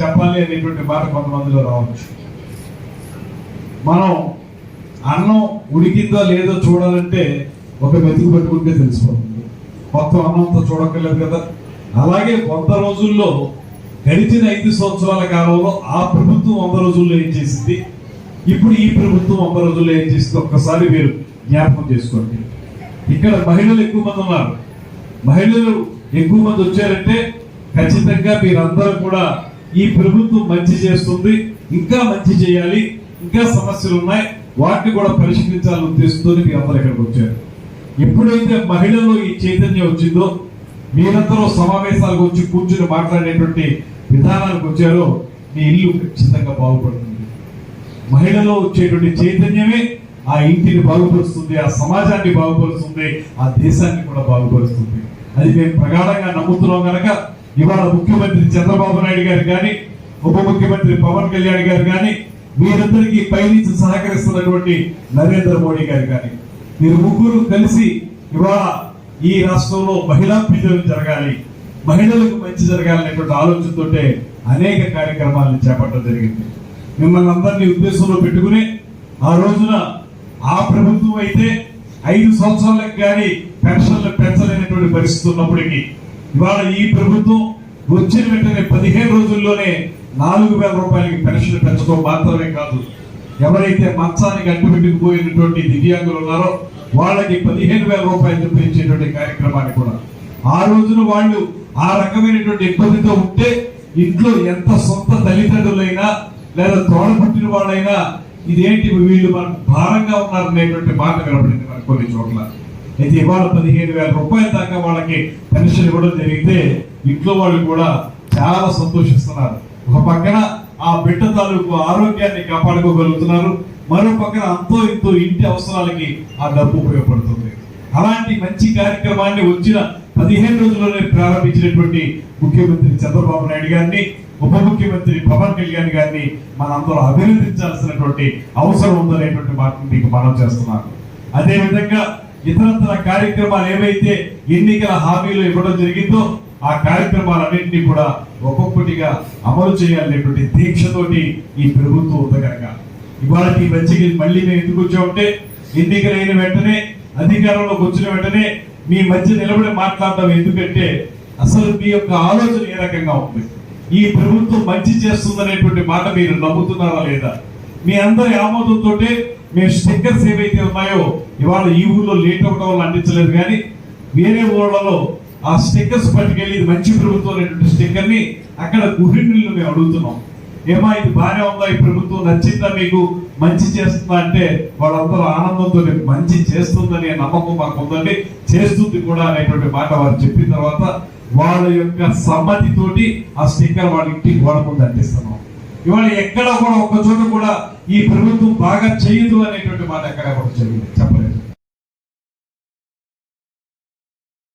చెప్పాలి అనేటువంటి మాట కొంతమందిలో రావచ్చు. మనం అన్నం ఉడికిందో లేదో చూడాలంటే ఒక మెతుకు పెట్టుకుంటే తెలిసిపోతుంది. మొత్తం అన్నంతో చూడక్కర్లేదు కదా. అలాగే కొంత రోజుల్లో గడిచిన ఐదు సంవత్సరాల కాలంలో ఆ ప్రభుత్వం వంద రోజుల్లో ఏం చేసింది? ఇప్పుడు ఈ ప్రభుత్వం వంద రోజుల్లో ఏం చేసింది? ఒక్కసారి మీరు జ్ఞాపకం చేసుకోండి. ఇక్కడ మహిళలు ఎక్కువ మంది ఉన్నారు. మహిళలు ఎక్కువ మంది వచ్చారంటే ఖచ్చితంగా మీరందరూ కూడా ఈ ప్రభుత్వం మంచి చేస్తుంది ఇంకా మంచి చేయాలి ఇంకా సమస్యలు ఉన్నాయి వాటిని కూడా పరిష్కరించాలని ఉద్దేశంతో మీ అందరూ ఇక్కడికి వచ్చారు. ఎప్పుడైతే మహిళల్లో ఈ చైతన్యం వచ్చిందో మీరందరూ సమావేశాలకు వచ్చి కూర్చుని మాట్లాడేటువంటి విధానానికి వచ్చారో మీ ఇల్లు ఖచ్చితంగా బాగుపడుతుంది. మహిళలో వచ్చేటువంటి చైతన్యమే ఆ ఇంటిని బాగుపరుస్తుంది ఆ సమాజాన్ని బాగుపరుస్తుంది ఆ దేశాన్ని కూడా బాగుపరుస్తుంది. అది మేము ప్రగాఢంగా నమ్ముతున్నాం కనుక ఇవాళ ముఖ్యమంత్రి చంద్రబాబు నాయుడు గారు కానీ ఉప ముఖ్యమంత్రి పవన్ కళ్యాణ్ గారు కానీ మీరందరికీ పైనుంచి సహకరిస్తున్నటువంటి నరేంద్ర మోడీ గారు కానీ మీరు ముగ్గురు కలిసి ఇవాళ ఈ రాష్ట్రంలో మహిళా విజయం జరగాలి మహిళలకు మంచి జరగాలనేటువంటి ఆలోచనతోటే అనేక కార్యక్రమాలను చేపట్టడం జరిగింది. మిమ్మల్ని అందరినీ ఉద్దేశంలో పెట్టుకుని ఆ రోజున ఆ ప్రభుత్వం అయితే ఐదు సంవత్సరాలకు కానీ పెన్షన్లు పెంచలేనటువంటి పరిస్థితి ఉన్నప్పటికీ ఇవాళ ఈ ప్రభుత్వం వచ్చిన వెంటనే పదిహేను రోజుల్లోనే నాలుగు వేల రూపాయలకి పెన్షన్ పెంచడం మాత్రమే కాదు. ఎవరైతే మంచానికి అడ్డుపెట్టుకుపోయినటువంటి దివ్యాంగులు ఉన్నారో వాళ్ళకి పదిహేను వేల రూపాయలు చూపించేటువంటి కార్యక్రమాన్ని కూడా. ఆ రోజున వాళ్ళు ఆ రకమైనటువంటి ఇబ్బందితో ఉంటే ఇంట్లో ఎంత సొంత తల్లిదండ్రులైనా లేదా తోడపుట్టిన వాళ్ళైనా ఇదేంటి వీళ్ళు మనకు భారంగా ఉన్నారు అనేటువంటి మాట వినపడింది మనకు కొన్ని చోట్ల. అయితే ఇవాళ పదిహేను వేల రూపాయల దాకా వాళ్ళకి పెన్షన్ ఇవ్వడం జరిగితే ఇంట్లో వాళ్ళు కూడా చాలా సంతోషిస్తున్నారు. ఒక పక్కన ఆ బిడ్డ తాలూకు ఆరోగ్యాన్ని కాపాడుకోగలుగుతున్నారు. మరో పక్కన అంతో ఇంతో ఇంటి అవసరాలకి ఆ డబ్బు ఉపయోగపడుతుంది. అలాంటి మంచి కార్యక్రమాన్ని వచ్చిన పదిహేను రోజుల్లోనే ప్రారంభించినటువంటి ముఖ్యమంత్రి చంద్రబాబు నాయుడు గారిని ఉప ముఖ్యమంత్రి పవన్ కళ్యాణ్ గారిని మనందరూ అభినందించాల్సినటువంటి అవసరం ఉందనేటువంటి మాటను మీకు మనం చేస్తున్నాను అదే విధంగా ఇతరత్ర కార్యక్రమాలు ఏవైతే ఎన్నికల హామీలు ఇవ్వడం జరిగిందో ఆ కార్యక్రమాలన్నింటినీ కూడా ఒక్కొక్కటిగా అమలు చేయాలనేటువంటి దీక్షతోటి ఈ ప్రభుత్వం ఉంది కనుక. ఇవాళ ఈ మధ్యకి మళ్ళీ మేము ఎందుకు వచ్చామంటే ఎన్నికలైన వెంటనే అధికారంలోకి వచ్చిన వెంటనే మీ మధ్య నిలబడి మాట్లాడడం ఎందుకంటే అసలు మీ యొక్క ఆలోచన ఏ రకంగా ఉంది? ఈ ప్రభుత్వం మంచి చేస్తుందనేటువంటి మాట మీరు నమ్ముతున్నారా లేదా? మీ అందరి ఆమోదంతో మేము స్టిక్కర్స్ ఏవైతే ఉన్నాయో ఇవాళ ఈ ఊళ్ళో లేట్ అవ్వడం వల్ల అందించలేదు కానీ వేరే ఊళ్ళలో ఆ స్టిక్కర్స్ పట్టుకెళ్ళి ఇది మంచి ప్రభుత్వం అనేటువంటి స్టిక్కర్ని అక్కడ గృహిణులను మేము అడుగుతున్నాం. ఏమా ఇది బాగానే ఉందా? ఈ ప్రభుత్వం నచ్చిందా మీకు? మంచి చేస్తుందా అంటే వాళ్ళందరూ ఆనందంతో మంచి చేస్తుందనే నమ్మకం మాకు ఉందండి చేస్తుంది కూడా అనేటువంటి మాట వారు చెప్పిన తర్వాత వాళ్ళ యొక్క సమ్మతితోటి ఆ స్టిక్కర్ వాళ్ళ ఇంటికి గోడ ముందు అంటిస్తున్నాం ఇవాళ ఎక్కడ కూడా ఒక్క చోట కూడా ఈ ప్రభుత్వం బాగా చేయదు అనేటువంటి మాట ఎక్కడ కూడా జరిగింది చెప్పలేదు.